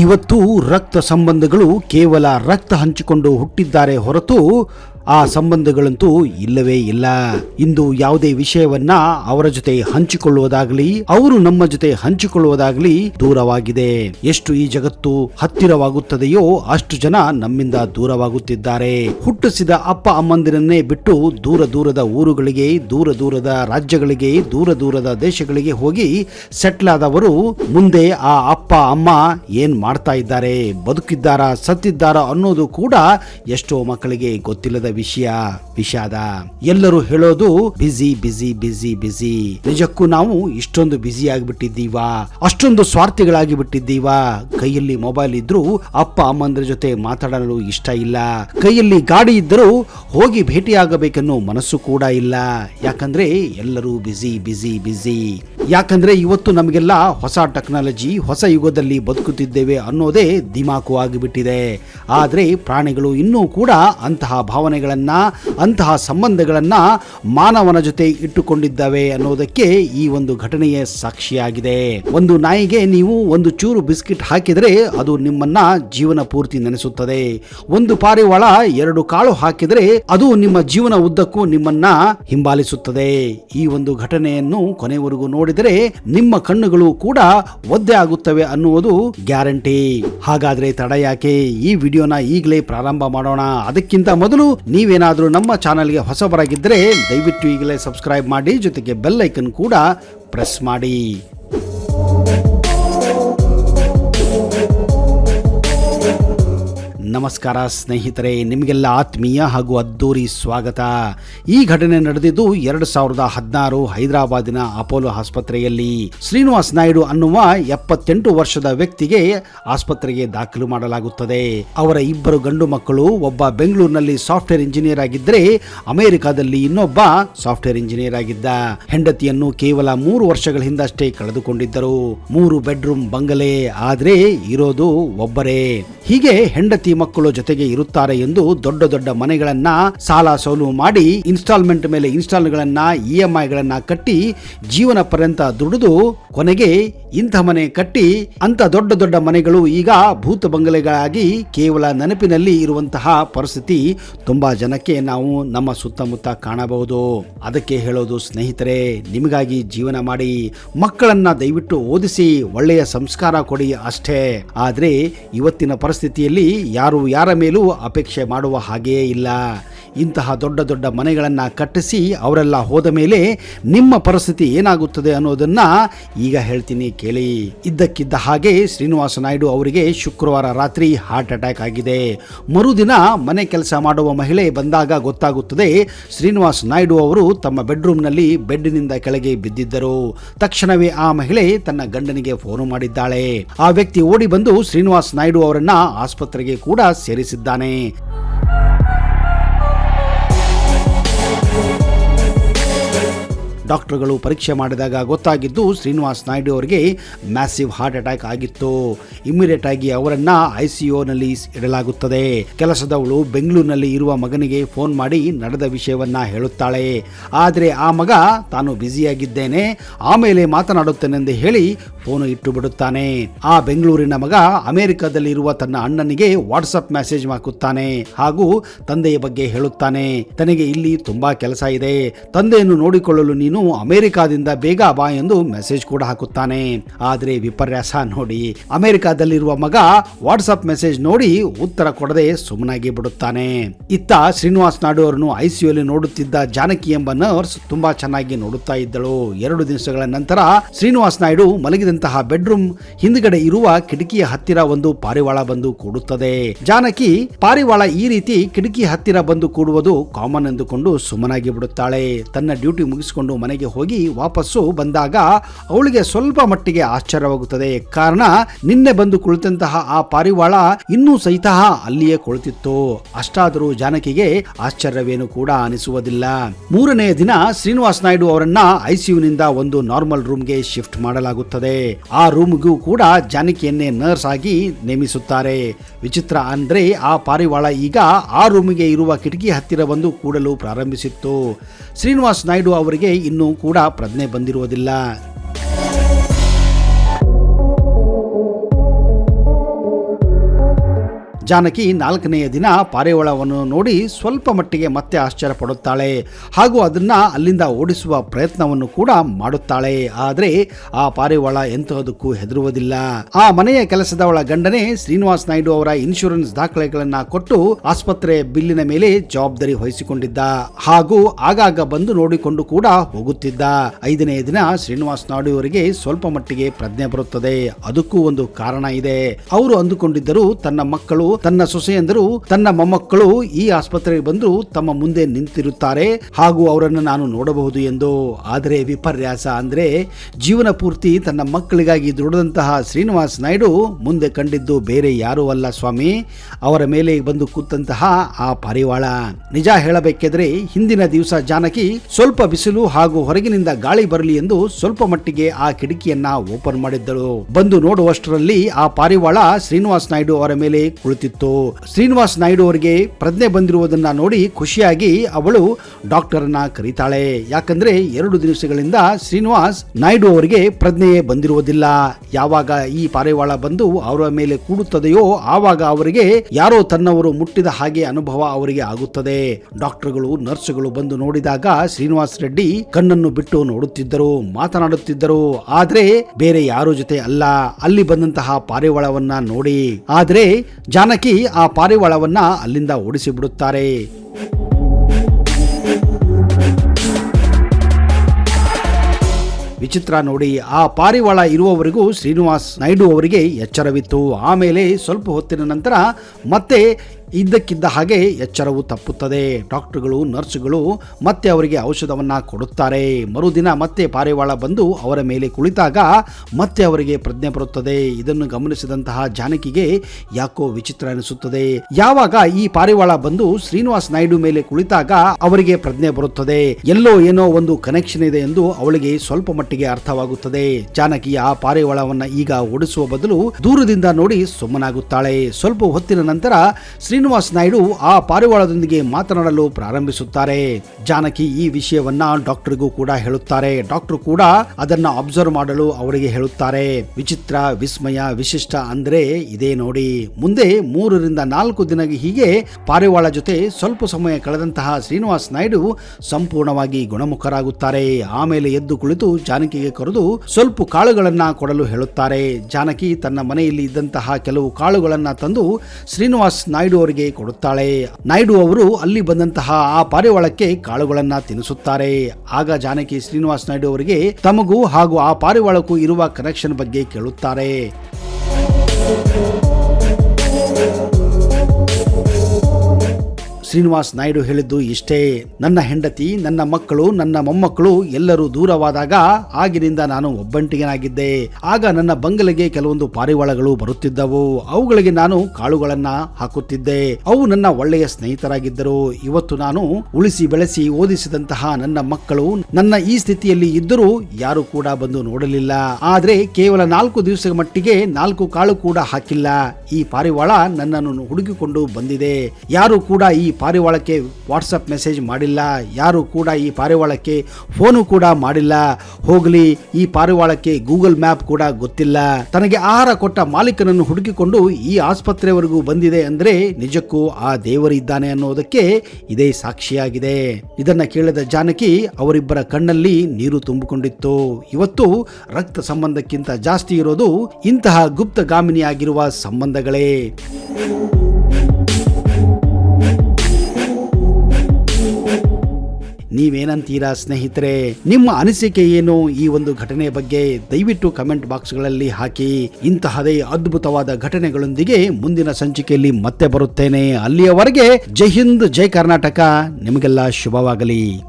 ಇವತ್ತು ರಕ್ತ ಸಂಬಂಧಗಳು ಕೇವಲ ರಕ್ತ ಹಂಚಿಕೊಂಡು ಹುಟ್ಟಿದ್ದಾರೆ ಹೊರತು ಆ ಸಂಬಂಧಗಳಂತೂ ಇಲ್ಲವೇ ಇಲ್ಲ. ಇಂದು ಯಾವುದೇ ವಿಷಯವನ್ನ ಅವರ ಜೊತೆ ಹಂಚಿಕೊಳ್ಳುವುದಾಗ್ಲಿ, ಅವರು ನಮ್ಮ ಜೊತೆ ಹಂಚಿಕೊಳ್ಳುವುದಾಗ್ಲಿ ದೂರವಾಗಿದೆ. ಎಷ್ಟು ಈ ಜಗತ್ತು ಹತ್ತಿರವಾಗುತ್ತದೆಯೋ ಅಷ್ಟು ಜನ ನಮ್ಮಿಂದ ದೂರವಾಗುತ್ತಿದ್ದಾರೆ. ಹುಟ್ಟಿಸಿದ ಅಪ್ಪ ಅಮ್ಮಂದಿರನ್ನೇ ಬಿಟ್ಟು ದೂರ ದೂರದ ಊರುಗಳಿಗೆ, ದೂರ ದೂರದ ರಾಜ್ಯಗಳಿಗೆ, ದೂರ ದೂರದ ದೇಶಗಳಿಗೆ ಹೋಗಿ ಸೆಟ್ಲ್ ಆದವರು ಮುಂದೆ ಆ ಅಪ್ಪ, ಅಮ್ಮ ಏನ್ ಮಾಡ್ತಾ ಇದ್ದಾರೆ, ಬದುಕಿದ್ದಾರಾ, ಸತ್ತಿದ್ದಾರಾ ಅನ್ನೋದು ಕೂಡ ಎಷ್ಟೋ ಮಕ್ಕಳಿಗೆ ಗೊತ್ತಿಲ್ಲದ ವಿಷಯ, ವಿಷಾದ. ಎಲ್ಲರೂ ಹೇಳೋದು ಬಿಸಿ ಬಿಸಿ ಬಿಸಿ ಬಿಸಿ ನಿಜಕ್ಕೂ ನಾವು ಇಷ್ಟೊಂದು ಬ್ಯುಸಿ ಆಗಿಬಿಟ್ಟಿದ್ದೀವಾ? ಅಷ್ಟೊಂದು ಸ್ವಾರ್ಥಿಗಳಾಗಿ ಬಿಟ್ಟಿದ್ದೀವಾ ಕೈಯಲ್ಲಿ ಮೊಬೈಲ್ ಇದ್ರೂ ಅಪ್ಪ ಅಮ್ಮಂದ್ರ ಜೊತೆ ಮಾತಾಡಲು ಇಷ್ಟ ಇಲ್ಲ. ಕೈಯಲ್ಲಿ ಗಾಡಿ ಇದ್ದರೂ ಹೋಗಿ ಭೇಟಿಯಾಗಬೇಕನ್ನೋ ಮನಸ್ಸು ಕೂಡ ಇಲ್ಲ. ಯಾಕಂದ್ರೆ ಎಲ್ಲರೂ ಬಿಸಿ ಬಿಸಿ ಬಿಸಿ ಯಾಕಂದ್ರೆ ಇವತ್ತು ನಮಗೆಲ್ಲ ಹೊಸ ಟೆಕ್ನಾಲಜಿ ಹೊಸ ಯುಗದಲ್ಲಿ ಬದುಕುತ್ತಿದ್ದೇವೆ ಅನ್ನೋದೇ ದಿಮಾಕು ಆಗಿಬಿಟ್ಟಿದೆ. ಆದರೆ ಪ್ರಾಣಿಗಳು ಇನ್ನೂ ಕೂಡ ಅಂತಹ ಭಾವನೆಗಳನ್ನ ಅಂತಹ ಸಂಬಂಧಗಳನ್ನು ಮಾನವನ ಜೊತೆ ಇಟ್ಟುಕೊಂಡಿದ್ದಾವೆ ಅನ್ನೋದಕ್ಕೆ ಈ ಒಂದು ಘಟನೆಯ ಸಾಕ್ಷಿಯಾಗಿದೆ. ಒಂದು ನಾಯಿಗೆ ನೀವು ಒಂದು ಚೂರು ಬಿಸ್ಕಿಟ್ ಹಾಕಿದರೆ ಅದು ನಿಮ್ಮನ್ನ ಜೀವನ ಪೂರ್ತಿ ನೆನೆಸುತ್ತದೆ. ಒಂದು ಪಾರಿವಾಳ ಎರಡು ಕಾಳು ಹಾಕಿದರೆ ಅದು ನಿಮ್ಮ ಜೀವನ ಉದ್ದಕ್ಕೂ ನಿಮ್ಮನ್ನ ಹಿಂಬಾಲಿಸುತ್ತದೆ. ಈ ಒಂದು ಘಟನೆಯನ್ನು ಕೊನೆವರೆಗೂ ನೋಡಿದರೆ ನಿಮ್ಮ ಕಣ್ಣುಗಳು ಕೂಡ ಒದ್ದೆ ಆಗುತ್ತವೆ ಅನ್ನುವುದು ಗ್ಯಾರಂಟಿ. ಹಾಗಾದ್ರೆ ತಡ ಯಾಕೆ? ಈ ವಿಡಿಯೋನ ಈಗಲೇ ಪ್ರಾರಂಭ ಮಾಡೋಣ. ಅದಕ್ಕಿಂತ ಮೊದಲು ನೀವೇನಾದರೂ ನಮ್ಮ ಚಾನಲ್ಗೆ ಹೊಸಬರಾಗಿದ್ದರೆ ದಯವಿಟ್ಟು ಈಗಲೇ ಸಬ್ಸ್ಕ್ರೈಬ್ ಮಾಡಿ ಜೊತೆಗೆ ಬೆಲ್ ಐಕನ್ ಕೂಡ ಪ್ರೆಸ್ ಮಾಡಿ. ನಮಸ್ಕಾರ ಸ್ನೇಹಿತರೆ, ನಿಮಗೆಲ್ಲ ಆತ್ಮೀಯ ಹಾಗೂ ಅದ್ದೂರಿ ಸ್ವಾಗತ. ಈ ಘಟನೆ ನಡೆದಿದ್ದು ಎರಡು ಸಾವಿರದ ಹದಿನಾರು ಹೈದರಾಬಾದಿನ ಅಪೋಲೋ ಆಸ್ಪತ್ರೆಯಲ್ಲಿ. ಶ್ರೀನಿವಾಸ್ ನಾಯ್ಡು ಅನ್ನುವ ಎಪ್ಪತ್ತೆಂಟು ವರ್ಷದ ವ್ಯಕ್ತಿಗೆ ಆಸ್ಪತ್ರೆಗೆ ದಾಖಲು ಮಾಡಲಾಗುತ್ತದೆ. ಅವರ ಇಬ್ಬರು ಗಂಡು ಮಕ್ಕಳು, ಒಬ್ಬ ಬೆಂಗಳೂರಿನಲ್ಲಿ ಸಾಫ್ಟ್ವೇರ್ ಇಂಜಿನಿಯರ್ ಆಗಿದ್ದರೆ ಅಮೆರಿಕಾದಲ್ಲಿ ಇನ್ನೊಬ್ಬ ಸಾಫ್ಟ್ವೇರ್ ಇಂಜಿನಿಯರ್ ಆಗಿದ್ದ. ಹೆಂಡತಿಯನ್ನು ಕೇವಲ ಮೂರು ವರ್ಷಗಳ ಹಿಂದಷ್ಟೇ ಕಳೆದುಕೊಂಡಿದ್ದರು. ಮೂರು ಬೆಡ್ರೂಮ್ ಬಂಗಲೆ, ಆದ್ರೆ ಇರೋದು ಒಬ್ಬರೇ. ಹೀಗೆ ಹೆಂಡತಿ ಮಕ್ಕಳು ಜೊತೆಗೆ ಇರುತ್ತಾರೆ ಎಂದು ದೊಡ್ಡ ದೊಡ್ಡ ಮನೆಗಳನ್ನ ಸಾಲ ಸೋಲು ಮಾಡಿ ಇನ್ಸ್ಟಾಲ್ಮೆಂಟ್ ಮೇಲೆ ಇನ್ಸ್ಟಾಲ್ಗಳನ್ನ ಐಗಳನ್ನ ಕಟ್ಟಿ ಜೀವನ ಪರ್ಯಂತ ದುಡಿದು ಕೊನೆಗೆ ಇಂಥ ಮನೆ ಕಟ್ಟಿ ಅಂತ ದೊಡ್ಡ ದೊಡ್ಡ ಮನೆಗಳು ಈಗ ಭೂತ ಬಂಗಲೆಗಳಾಗಿ ಕೇವಲ ನೆನಪಿನಲ್ಲಿ ಇರುವಂತಹ ಪರಿಸ್ಥಿತಿ ತುಂಬಾ ಜನಕ್ಕೆ ನಾವು ನಮ್ಮ ಸುತ್ತಮುತ್ತ ಕಾಣಬಹುದು. ಅದಕ್ಕೆ ಹೇಳೋದು ಸ್ನೇಹಿತರೆ, ನಿಮಗಾಗಿ ಜೀವನ ಮಾಡಿ ಮಕ್ಕಳನ್ನ ದಯವಿಟ್ಟು ಓದಿಸಿ ಒಳ್ಳೆಯ ಸಂಸ್ಕಾರ ಕೊಡಿ ಅಷ್ಟೇ. ಆದ್ರೆ ಇವತ್ತಿನ ಪರಿಸ್ಥಿತಿಯಲ್ಲಿ ಯಾರು ಯಾರ ಮೇಲೂ ಅಪೇಕ್ಷೆ ಮಾಡುವ ಹಾಗೆಯೇ ಇಲ್ಲ. ಇಂತಹ ದೊಡ್ಡ ದೊಡ್ಡ ಮನೆಗಳನ್ನು ಕಟ್ಟಿಸಿ ಅವರೆಲ್ಲ ಹೋದ ಮೇಲೆ ನಿಮ್ಮ ಪರಿಸ್ಥಿತಿ ಏನಾಗುತ್ತದೆ ಅನ್ನೋದನ್ನು ಈಗ ಹೇಳ್ತೀನಿ ಕೇಳಿ. ಇದ್ದಕ್ಕಿದ್ದ ಹಾಗೆ ಶ್ರೀನಿವಾಸ ನಾಯ್ಡು ಅವರಿಗೆ ಶುಕ್ರವಾರ ರಾತ್ರಿ ಹಾರ್ಟ್ ಅಟ್ಯಾಕ್ ಆಗಿದೆ. ಮರುದಿನ ಮನೆ ಕೆಲಸ ಮಾಡುವ ಮಹಿಳೆ ಬಂದಾಗ ಗೊತ್ತಾಗುತ್ತದೆ ಶ್ರೀನಿವಾಸ್ ನಾಯ್ಡು ಅವರು ತಮ್ಮ ಬೆಡ್ರೂಮ್ನಲ್ಲಿ ಬೆಡ್ನಿಂದ ಕೆಳಗೆ ಬಿದ್ದಿದ್ದರು. ತಕ್ಷಣವೇ ಆ ಮಹಿಳೆ ತನ್ನ ಗಂಡನಿಗೆ ಫೋನು ಮಾಡಿದ್ದಾಳೆ. ಆ ವ್ಯಕ್ತಿ ಓಡಿ ಬಂದು ಶ್ರೀನಿವಾಸ್ ನಾಯ್ಡು ಅವರನ್ನ ಆಸ್ಪತ್ರೆಗೆ ಕೂಡ ಸೇರಿಸಿದ್ದಾನೆ. ಡಾಕ್ಟರ್ಗಳು ಪರೀಕ್ಷೆ ಮಾಡಿದಾಗ ಗೊತ್ತಾಗಿದ್ದು ಶ್ರೀನಿವಾಸ್ ನಾಯ್ಡು ಅವರಿಗೆ ಮ್ಯಾಸಿವ್ ಹಾರ್ಟ್ ಅಟ್ಯಾಕ್ ಆಗಿತ್ತು. ಇಮಿಡಿಯೇಟ್ ಆಗಿ ಅವರನ್ನ ಐ ಇಡಲಾಗುತ್ತದೆ. ಕೆಲಸದವಳು ಬೆಂಗಳೂರಿನಲ್ಲಿ ಇರುವ ಮಗನಿಗೆ ಫೋನ್ ಮಾಡಿ ನಡೆದ ವಿಷಯವನ್ನ ಹೇಳುತ್ತಾಳೆ. ಆದರೆ ಆ ಮಗ ತಾನು ಬ್ಯುಸಿಯಾಗಿದ್ದೇನೆ. ಆಮೇಲೆ ಮಾತನಾಡುತ್ತೇನೆಂದು ಹೇಳಿ ಫೋನು ಇಟ್ಟು ಬಿಡುತ್ತಾನೆ ಆ ಬೆಂಗಳೂರಿನ ಮಗ ಅಮೆರಿಕದಲ್ಲಿ ಇರುವ ತನ್ನ ಅಣ್ಣನಿಗೆ ವಾಟ್ಸಪ್ ಮೆಸೇಜ್ ಹಾಕುತ್ತಾನೆ. ಹಾಗೂ ತಂದೆಯ ಬಗ್ಗೆ ಹೇಳುತ್ತಾನೆ. ತನಗೆ ಇಲ್ಲಿ ತುಂಬಾ ಕೆಲಸ ಇದೆ. ತಂದೆಯನ್ನು ನೋಡಿಕೊಳ್ಳಲು ನೀನು ಅಮೆರಿಕಾದಿಂದ ಬೇಗ ಬಾ ಎಂದು ಮೆಸೇಜ್ ಕೂಡ ಹಾಕುತ್ತಾನೆ. ಆದರೆ ವಿಪರ್ಯಾಸ ನೋಡಿ, ಅಮೆರಿಕಾದಲ್ಲಿರುವ ಮಗ ವಾಟ್ಸಪ್ ಮೆಸೇಜ್ ನೋಡಿ ಉತ್ತರ ಕೊಡದೆ ಸುಮ್ಮನಾಗಿ ಬಿಡುತ್ತಾನೆ. ಇತ್ತ ಶ್ರೀನಿವಾಸ್ ನಾಡು ಅವರನ್ನು ಐಸಿಯುಲ್ಲಿ ನೋಡುತ್ತಿದ್ದ ಜಾನಕಿ ಎಂಬ ನರ್ಸ್ ತುಂಬಾ ಚೆನ್ನಾಗಿ ನೋಡುತ್ತಾ ಇದ್ದಳು. ಎರಡು ದಿವಸಗಳ ನಂತರ ಶ್ರೀನಿವಾಸ್ ನಾಯ್ಡು ಮಲಗಿದಂತಹ ಬೆಡ್ರೂಮ್ ಹಿಂದ್ಗಡೆ ಇರುವ ಕಿಟಕಿಯ ಹತ್ತಿರ ಒಂದು ಪಾರಿವಾಳ ಬಂದು ಕೂಡುತ್ತದೆ. ಜಾನಕಿ ಪಾರಿವಾಳ ಈ ರೀತಿ ಕಿಟಕಿ ಹತ್ತಿರ ಬಂದು ಕೂಡುವುದು ಕಾಮನ್ ಎಂದುಕೊಂಡು ಸುಮ್ಮನಾಗಿ ಬಿಡುತ್ತಾಳೆ. ತನ್ನ ಡ್ಯೂಟಿ ಮುಗಿಸಿಕೊಂಡು ಮನೆಗೆ ಹೋಗಿ ವಾಪಸ್ಸು ಬಂದಾಗ ಅವಳಿಗೆ ಸ್ವಲ್ಪ ಮಟ್ಟಿಗೆ ಆಶ್ಚರ್ಯವಾಗುತ್ತದೆ. ಕಾರಣ ನಿನ್ನೆ ಬಂದು ಕುಳಿತಂತಹ ಆ ಪಾರಿವಾಳ ಇನ್ನೂ ಸಹಿತ ಅಲ್ಲಿಯೇ ಕುಳಿತಿತ್ತು. ಅಷ್ಟಾದರೂ ಜಾನಕಿಗೆ ಆಶ್ಚರ್ಯವೇನು ಕೂಡ ಅನಿಸುವುದಿಲ್ಲ. ಮೂರನೆಯ ದಿನ ಶ್ರೀನಿವಾಸ್ ನಾಯ್ಡು ಅವರನ್ನ ಐಸಿಯುನಿಂದ ಒಂದು ನಾರ್ಮಲ್ ರೂಮ್ಗೆ ಶಿಫ್ಟ್ ಮಾಡಲಾಗುತ್ತದೆ. ಆ ರೂಮ್ಗೂ ಕೂಡ ಜಾನಕಿಯನ್ನೇ ನರ್ಸ್ ಆಗಿ ನೇಮಿಸುತ್ತಾರೆ. ವಿಚಿತ್ರ ಅಂದ್ರೆ ಆ ಪಾರಿವಾಳ ಈಗ ಆ ರೂಮಿಗೆ ಇರುವ ಕಿಟಕಿ ಹತ್ತಿರ ಬಂದು ಕೂಡಲು ಪ್ರಾರಂಭಿಸಿತ್ತು. ಶ್ರೀನಿವಾಸ್ ನಾಯ್ಡು ಅವರಿಗೆ ಇನ್ನೂ ಕೂಡ ಪ್ರಜ್ಞೆ ಬಂದಿರುವುದಿಲ್ಲ. ಜಾನಕಿ ನಾಲ್ಕನೆಯ ದಿನ ಪಾರಿವಾಳವನ್ನು ನೋಡಿ ಸ್ವಲ್ಪ ಮಟ್ಟಿಗೆ ಮತ್ತೆ ಆಶ್ಚರ್ಯ ಪಡುತ್ತಾಳೆ ಹಾಗೂ ಅದನ್ನ ಅಲ್ಲಿಂದ ಓಡಿಸುವ ಪ್ರಯತ್ನವನ್ನು ಕೂಡ ಮಾಡುತ್ತಾಳೆ. ಆದರೆ ಆ ಪಾರಿವಾಳ ಎಂತಹದಕ್ಕೂ ಹೆದರುವುದಿಲ್ಲ. ಆ ಮನೆಯ ಕೆಲಸದವಳ ಗಂಡನೇ ಶ್ರೀನಿವಾಸ್ ನಾಯ್ಡು ಅವರ ಇನ್ಶೂರೆನ್ಸ್ ದಾಖಲೆಗಳನ್ನ ಕೊಟ್ಟು ಆಸ್ಪತ್ರೆ ಬಿಲ್ಲಿನ ಮೇಲೆ ಜವಾಬ್ದಾರಿ ವಹಿಸಿಕೊಂಡಿದ್ದ. ಹಾಗೂ ಆಗಾಗ ಬಂದು ನೋಡಿಕೊಂಡು ಕೂಡ ಹೋಗುತ್ತಿದ್ದ. ಐದನೆಯ ದಿನ ಶ್ರೀನಿವಾಸ್ ನಾಯ್ಡು ಅವರಿಗೆ ಸ್ವಲ್ಪ ಮಟ್ಟಿಗೆ ಪ್ರಜ್ಞೆ ಬರುತ್ತದೆ. ಅದಕ್ಕೂ ಒಂದು ಕಾರಣ ಇದೆ. ಅವರು ಅಂದುಕೊಂಡಿದ್ದರು, ತನ್ನ ಮಕ್ಕಳು ತನ್ನ ಸೊಸೆಯಂದರು, ತನ್ನ ಮೊಮ್ಮಕ್ಕಳು ಈ ಆಸ್ಪತ್ರೆಗೆ ಬಂದು ತಮ್ಮ ಮುಂದೆ ನಿಂತಿರುತ್ತಾರೆ. ಹಾಗೂ ಅವರನ್ನು ನಾನು ನೋಡಬಹುದು ಎಂದು. ಆದರೆ ವಿಪರ್ಯಾಸ ಅಂದ್ರೆ ಜೀವನ ಪೂರ್ತಿ ತನ್ನ ಮಕ್ಕಳಿಗಾಗಿ ದುಡಿದಂತಹ ಶ್ರೀನಿವಾಸ್ ನಾಯ್ಡು ಮುಂದೆ ಕಂಡಿದ್ದು ಬೇರೆ ಯಾರೂ ಅಲ್ಲ ಸ್ವಾಮಿ. ಅವರ ಮೇಲೆ ಬಂದು ಕೂತಂತಹ ಆ ಪಾರಿವಾಳ. ನಿಜ ಹೇಳಬೇಕೆಂದರೆ ಹಿಂದಿನ ದಿವಸ ಜಾನಕಿ ಸ್ವಲ್ಪ ಬಿಸಿಲು ಹಾಗೂ ಹೊರಗಿನಿಂದ ಗಾಳಿ ಬರಲಿ ಎಂದು ಸ್ವಲ್ಪ ಮಟ್ಟಿಗೆ ಆ ಕಿಟಕಿಯನ್ನ ಓಪನ್ ಮಾಡಿದ್ದಳು. ಬಂದು ನೋಡುವಷ್ಟರಲ್ಲಿ ಆ ಪಾರಿವಾಳ ಶ್ರೀನಿವಾಸ್ ನಾಯ್ಡು ಅವರ ಮೇಲೆ ಕುಳಿತಿತ್ತು ಶ್ರೀನಿವಾಸ್ ನಾಯ್ಡು ಅವರಿಗೆ ಪ್ರಜ್ಞೆ ಬಂದಿರುವುದನ್ನ ನೋಡಿ ಖುಷಿಯಾಗಿ ಅವಳು ಡಾಕ್ಟರ್ನ ಕರೀತಾಳೆ. ಯಾಕಂದ್ರೆ ಎರಡು ದಿವಸಗಳಿಂದ ಶ್ರೀನಿವಾಸ್ ನಾಯ್ಡು ಅವರಿಗೆ ಪ್ರಜ್ಞೆಯೇ ಬಂದಿರುವುದಿಲ್ಲ. ಯಾವಾಗ ಈ ಪಾರಿವಾಳ ಬಂದು ಅವರ ಮೇಲೆ ಕೂಡುತ್ತದೆಯೋ ಆವಾಗ ಅವರಿಗೆ ಯಾರೋ ತನ್ನವರು ಮುಟ್ಟಿದ ಹಾಗೆ ಅನುಭವ ಅವರಿಗೆ ಆಗುತ್ತದೆ. ಡಾಕ್ಟರ್ಗಳು, ನರ್ಸ್ಗಳು ಬಂದು ನೋಡಿದಾಗ ಶ್ರೀನಿವಾಸ್ ರೆಡ್ಡಿ ಕಣ್ಣನ್ನು ಬಿಟ್ಟು ನೋಡುತ್ತಿದ್ದರು, ಮಾತನಾಡುತ್ತಿದ್ದರು. ಆದ್ರೆ ಬೇರೆ ಯಾರೋ ಜೊತೆ ಅಲ್ಲ. ಅಲ್ಲಿ ಬಂದಂತಹ ಪಾರಿವಾಳವನ್ನ ನೋಡಿ. ಆದ್ರೆ ಜಾನಕಿ ಆ ಪಾರಿವಾಳವನ್ನ ಅಲ್ಲಿಂದ ಓಡಿಸಿಬಿಡುತ್ತಾರೆ. ವಿಚಿತ್ರ ನೋಡಿ, ಆ ಪಾರಿವಾಳ ಇರುವವರೆಗೂ ಶ್ರೀನಿವಾಸ್ ನಾಯ್ಡು ಅವರಿಗೆ ಎಚ್ಚರವಿತ್ತು. ಆಮೇಲೆ ಸ್ವಲ್ಪ ಹೊತ್ತಿನ ನಂತರ ಮತ್ತೆ ಇದ್ದಕ್ಕಿದ್ದ ಹಾಗೆ ಎಚ್ಚರವು ತಪ್ಪುತ್ತದೆ. ಡಾಕ್ಟರ್ಗಳು, ನರ್ಸ್ಗಳು ಮತ್ತೆ ಅವರಿಗೆ ಔಷಧವನ್ನ ಕೊಡುತ್ತಾರೆ. ಮರುದಿನ ಮತ್ತೆ ಪಾರಿವಾಳ ಬಂದು ಅವರ ಮೇಲೆ ಕುಳಿತಾಗ ಮತ್ತೆ ಅವರಿಗೆ ಪ್ರಜ್ಞೆ ಬರುತ್ತದೆ. ಇದನ್ನು ಗಮನಿಸಿದಂತಹ ಜಾನಕಿಗೆ ಯಾಕೋ ವಿಚಿತ್ರ ಅನಿಸುತ್ತದೆ. ಯಾವಾಗ ಈ ಪಾರಿವಾಳ ಬಂದು ಶ್ರೀನಿವಾಸ್ ನಾಯ್ಡು ಮೇಲೆ ಕುಳಿತಾಗ ಅವರಿಗೆ ಪ್ರಜ್ಞೆ ಬರುತ್ತದೆ. ಎಲ್ಲೋ ಏನೋ ಒಂದು ಕನೆಕ್ಷನ್ ಇದೆ ಎಂದು ಅವಳಿಗೆ ಸ್ವಲ್ಪ ಮಟ್ಟಿಗೆ ಅರ್ಥವಾಗುತ್ತದೆ. ಜಾನಕಿ ಆ ಪಾರಿವಾಳವನ್ನ ಈಗ ಓಡಿಸುವ ಬದಲು ದೂರದಿಂದ ನೋಡಿ ಸುಮ್ಮನಾಗುತ್ತಾಳೆ. ಸ್ವಲ್ಪ ಹೊತ್ತಿನ ನಂತರ ಶ್ರೀನಿವಾಸ್ ನಾಯ್ಡು ಆ ಪಾರಿವಾಳದೊಂದಿಗೆ ಮಾತನಾಡಲು ಪ್ರಾರಂಭಿಸುತ್ತಾರೆ. ಜಾನಕಿ ಈ ವಿಷಯವನ್ನ ಡಾಕ್ಟರ್ಗೂ ಕೂಡ ಹೇಳುತ್ತಾರೆ. ಡಾಕ್ಟರ್ ಕೂಡ ಅದನ್ನ ಅಬ್ಸರ್ವ್ ಮಾಡಲು ಅವರಿಗೆ ಹೇಳುತ್ತಾರೆ. ವಿಚಿತ್ರ, ವಿಸ್ಮಯ, ವಿಶಿಷ್ಟ ಅಂದ್ರೆ ಇದೇ ನೋಡಿ. ಮುಂದೆ ಮೂರರಿಂದ ನಾಲ್ಕು ದಿನ ಹೀಗೆ ಪಾರಿವಾಳ ಜೊತೆ ಸ್ವಲ್ಪ ಸಮಯ ಕಳೆದಂತಹ ಶ್ರೀನಿವಾಸ್ ನಾಯ್ಡು ಸಂಪೂರ್ಣವಾಗಿ ಗುಣಮುಖರಾಗುತ್ತಾರೆ. ಆಮೇಲೆ ಎದ್ದು ಕುಳಿತು ಜಾನಕಿಗೆ ಕರೆದು ಸ್ವಲ್ಪ ಕಾಳುಗಳನ್ನ ಕೊಡಲು ಹೇಳುತ್ತಾರೆ. ಜಾನಕಿ ತನ್ನ ಮನೆಯಲ್ಲಿ ಇದ್ದಂತಹ ಕೆಲವು ಕಾಳುಗಳನ್ನ ತಂದು ಶ್ರೀನಿವಾಸ್ ನಾಯ್ಡು ಅವರಿಗೆ ಕೊಡುತ್ತಾಳೆ. ನಾಯ್ಡು ಅವರು ಅಲ್ಲಿ ಬಂದಂತಹ ಆ ಪಾರಿವಾಳಕ್ಕೆ ಕಾಳುಗಳನ್ನ ತಿನ್ನಿಸುತ್ತಾರೆ ಆಗ ಜಾನಕಿ ಶ್ರೀನಿವಾಸ್ ನಾಯ್ಡು ಅವರಿಗೆ ತಮಗೂ ಹಾಗೂ ಆ ಪಾರಿವಾಳಕ್ಕೂ ಇರುವ ಕನೆಕ್ಷನ್ ಬಗ್ಗೆ ಕೇಳುತ್ತಾರೆ. ಶ್ರೀನಿವಾಸ್ ನಾಯ್ಡು ಹೇಳಿದ್ದು ಇಷ್ಟೇ. ನನ್ನ ಹೆಂಡತಿ, ನನ್ನ ಮಕ್ಕಳು, ನನ್ನ ಮೊಮ್ಮಕ್ಕಳು ಎಲ್ಲರೂ ದೂರವಾದಾಗ ಆಗಿನಿಂದ ನಾನು ಒಬ್ಬಂಟಿಗನಾಗಿದ್ದೆ. ಆಗ ನನ್ನ ಬಂಗಲೆಗೆ ಕೆಲವೊಂದು ಪಾರಿವಾಳಗಳು ಬರುತ್ತಿದ್ದವು. ಅವುಗಳಿಗೆ ನಾನು ಕಾಳುಗಳನ್ನ ಹಾಕುತ್ತಿದ್ದೆ. ಅವು ನನ್ನ ಒಳ್ಳೆಯ ಸ್ನೇಹಿತರಾಗಿದ್ದರು. ಇವತ್ತು ನಾನು ಉಳಿಸಿ ಬೆಳೆಸಿ ಓದಿಸಿದಂತಹ ನನ್ನ ಮಕ್ಕಳು ನನ್ನ ಈ ಸ್ಥಿತಿಯಲ್ಲಿ ಇದ್ದರೂ ಯಾರು ಕೂಡ ಬಂದು ನೋಡಲಿಲ್ಲ. ಆದ್ರೆ ಕೇವಲ ನಾಲ್ಕು ದಿವಸದ ಮಟ್ಟಿಗೆ ನಾಲ್ಕು ಕಾಳು ಕೂಡ ಹಾಕಿಲ್ಲ. ಈ ಪಾರಿವಾಳ ನನ್ನನ್ನು ಹುಡುಕಿಕೊಂಡು ಬಂದಿದೆ. ಯಾರು ಕೂಡ ಈ ಪಾರಿವಾಳಕ್ಕೆ ವಾಟ್ಸಪ್ ಮೆಸೇಜ್ ಮಾಡಿಲ್ಲ, ಯಾರು ಕೂಡ ಈ ಪಾರಿವಾಳಕ್ಕೆ ಫೋನು ಕೂಡ ಮಾಡಿಲ್ಲ. ಹೋಗಲಿ, ಈ ಪಾರಿವಾಳಕ್ಕೆ ಗೂಗಲ್ ಮ್ಯಾಪ್ ಕೂಡ ಗೊತ್ತಿಲ್ಲ. ತನಗೆ ಆಹಾರ ಕೊಟ್ಟ ಮಾಲೀಕನನ್ನು ಹುಡುಕಿಕೊಂಡು ಈ ಆಸ್ಪತ್ರೆವರೆಗೂ ಬಂದಿದೆ ಅಂದ್ರೆ ನಿಜಕ್ಕೂ ಆ ದೇವರಿದ್ದಾನೆ ಅನ್ನೋದಕ್ಕೆ ಇದೇ ಸಾಕ್ಷಿಯಾಗಿದೆ. ಇದನ್ನ ಕೇಳಿದ ಜಾನಕಿ ಅವರಿಬ್ಬರ ಕಣ್ಣಲ್ಲಿ ನೀರು ತುಂಬಿಕೊಂಡಿತ್ತು. ಇವತ್ತು ರಕ್ತ ಸಂಬಂಧಕ್ಕಿಂತ ಜಾಸ್ತಿ ಇರೋದು ಇಂತಹ ಗುಪ್ತಗಾಮಿನಿಯಾಗಿರುವ ಸಂಬಂಧಗಳೇ. ನೀವೇನಂತೀರಾ ಸ್ನೇಹಿತರೆ? ನಿಮ್ಮ ಅನಿಸಿಕೆ ಏನು? ಈ ಒಂದು ಘಟನೆ ಬಗ್ಗೆ ದಯವಿಟ್ಟು ಕಮೆಂಟ್ ಬಾಕ್ಸ್ಗಳಲ್ಲಿ ಹಾಕಿ. ಇಂತಹದೇ ಅದ್ಭುತವಾದ ಘಟನೆಗಳೊಂದಿಗೆ ಮುಂದಿನ ಸಂಚಿಕೆಯಲ್ಲಿ ಮತ್ತೆ ಬರುತ್ತೇನೆ. ಅಲ್ಲಿಯವರೆಗೆ ಜೈ ಹಿಂದ್, ಜೈ ಕರ್ನಾಟಕ. ನಿಮಗೆಲ್ಲ ಶುಭವಾಗಲಿ.